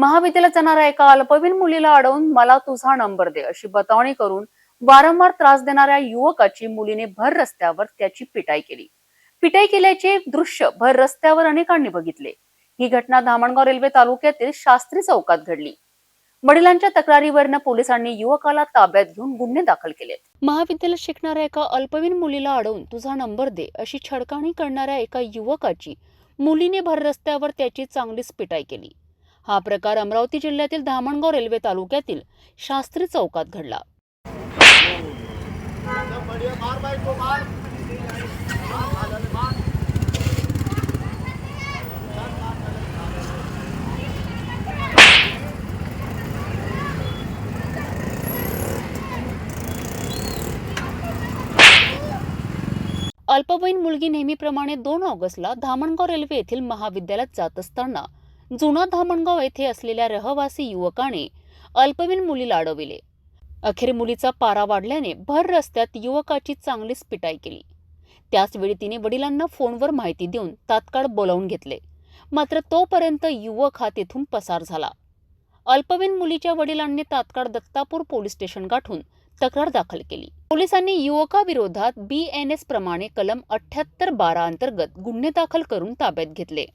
महाविद्यालयात जाणाऱ्या एका अल्पवयीन मुलीला अडवून मला तुझा नंबर दे अशी बतावणी करून वारंवार त्रास देणाऱ्या युवकाची मुलीने भर रस्त्यावर त्याची पिटाई केली. पिटाई केल्याचे दृश्य भर रस्त्यावर अनेकांनी बघितले. ही घटना धामणगाव रेल्वे तालुक्यातील शास्त्री चौकात घडली. वडिलांच्या तक्रारीवरनं पोलिसांनी युवकाला ताब्यात घेऊन गुन्हे दाखल केलेत. महाविद्यालयात शिकणाऱ्या एका अल्पवयीन मुलीला अडवून तुझा नंबर दे अशी छडकाणी करणाऱ्या एका युवकाची मुलीने भर रस्त्यावर त्याची चांगलीच पिटाई केली. हा प्रकार अमरावती जिल्ह्यातील धामणगाव रेल्वे तालुक्यातील शास्त्री चौकात घडला. अल्पवयीन मुलगी नेहमीप्रमाणे दोन ऑगस्टला धामणगाव रेल्वे येथील महाविद्यालयात जात असताना जुना धामणगाव येथे असलेल्या रहवासी युवकाने अल्पवयीन मुलीला अडविले अखेर मुलीचा पारा वाढल्याने भर रस्त्यात युवकाची चांगलीच पिटाई केली. त्याचवेळी तिने वडिलांना फोनवर माहिती देऊन तात्काळ बोलावून घेतले. मात्र तोपर्यंत युवक हा तेथून पसार झाला. अल्पवयीन मुलीच्या वडिलांनी तात्काळ दत्तापूर पोलीस स्टेशन गाठून तक्रार दाखल केली. पोलिसांनी युवकाविरोधात बी एन एस प्रमाणे कलम अठ्याहत्तर बारा अंतर्गत गुन्हे दाखल करून ताब्यात घेतले.